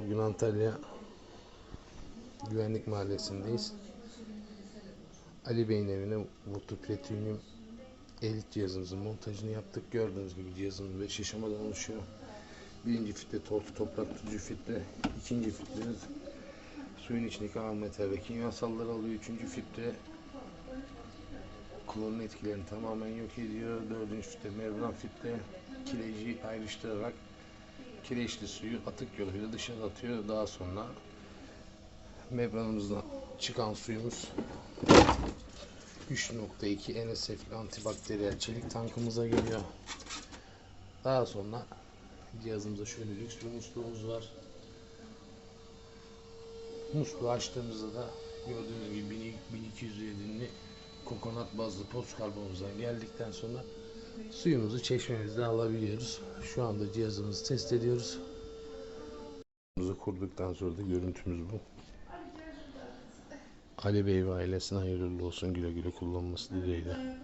Bugün Antalya Güvenlik Mahallesi'ndeyiz. Ali Bey'in evine Vutu Platinum elit cihazımızın montajını yaptık. Gördüğünüz gibi cihazımız 5 aşamadan oluşuyor. Birinci filtre torf, toprak tutucu filtre. ikinci filtremiz suyun içindeki metal ve kimyasalları alıyor. Üçüncü filtre klorun etkilerini tamamen yok ediyor. Dördüncü filtre mevran filtre kireci ayrıştırarak kireçli suyu atık yoluyla dışarı atıyor. Daha sonra membranımızdan çıkan suyumuz 3.2 NSF antibakteriyel çelik tankımıza geliyor. Daha sonra cihazımızda şöyle lüks bir musluğumuz var. Musluğu açtığımızda da gördüğünüz gibi 1207'li kokonat bazlı poz karbonumuzdan geldikten sonra suyumuzu çeşmemizde alabiliyoruz. Şu anda cihazımızı test ediyoruz. Kurduktan sonra da görüntümüz bu. Ali Bey ve ailesine hayırlı olsun güle güle kullanması dileğiyle.